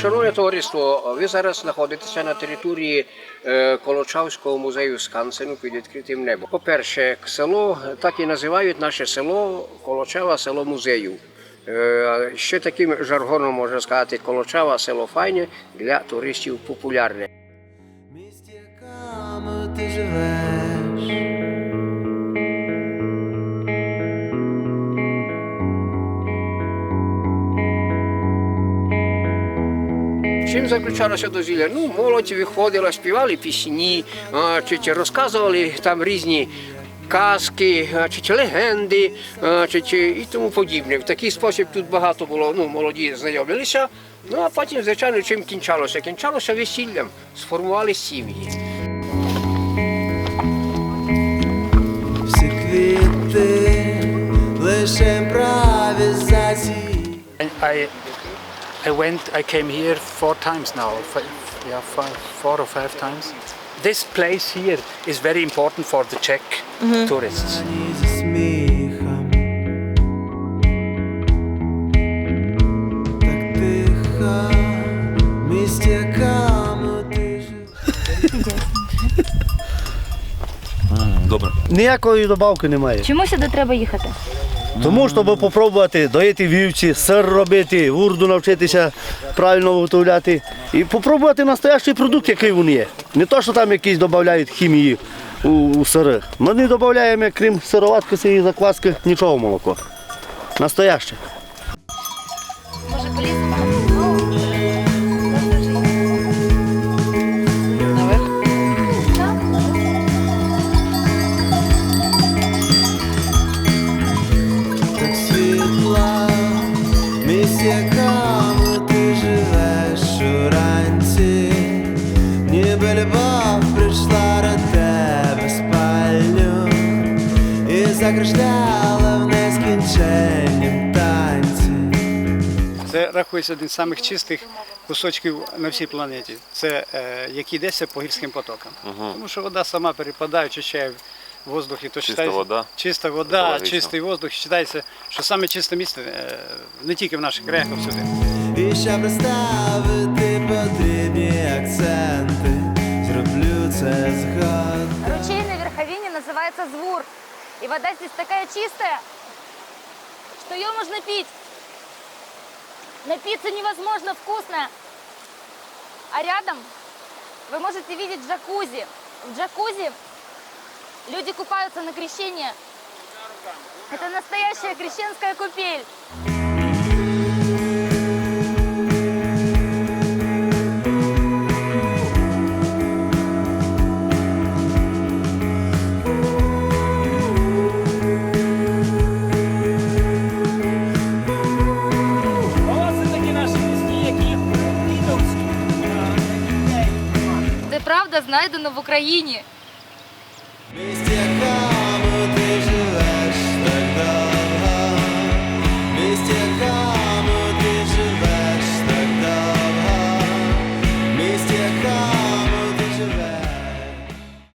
Шановне товариство, ви зараз знаходитеся на території е, Колочавського музею Скансену під відкритим небом. По-перше, село так і називають наше село Колочава, село музею. Е, Ще таким жаргоном можна сказати Колочава, село файне для туристів популярне. місті, ти живеш. Чим заключалося дозвілля? Ну, молодь виходила, співали пісні, чи, розказували там різні казки, чи, чи легенди, чи, чи, і тому подібне. В такий спосіб тут багато було, ну, молоді знайомилися. Ну а потім, звичайно, чим кінчалося? Кінчалося весіллям, сформували сім'ї. Всі квіти лише I went. I came here four times now. F- yeah, five, four or five times. This place here is very important for the Czech tourists. Якому ти живеш. Добре. Ніякої добавки немає. Чому сюди треба їхати? Тому, щоб спробувати доїти вівці, сир робити, урду навчитися правильно виготовляти і спробувати настоящий продукт, який він є. Не то, що там якісь додають хімії у, у сири. Ми не додаємо, крім сироватки цієї закваски, нічого молоко. Настояще. Закружляла в нескінченнім танці. Це рахується один з самих чистих кусочків на всій планеті. Це е, який йдеться по гірським потокам. Тому що вода сама перепадає, очищає воздух, і то Чиста считається- вода. Чиста вода, Екологічно. чистий воздух. Вважається, що саме чисте місце е, не тільки в наших краях, а всюди. І щоб розставити потрібні акценти, зроблю це згодом. Ручей на верховине называется Звур. И вода здесь такая чистая, что ее можно пить. Напиться невозможно вкусно. А рядом вы можете видеть джакузи. В джакузи люди купаются на крещение. Это настоящая крещенская купель. Знайдено в Україні.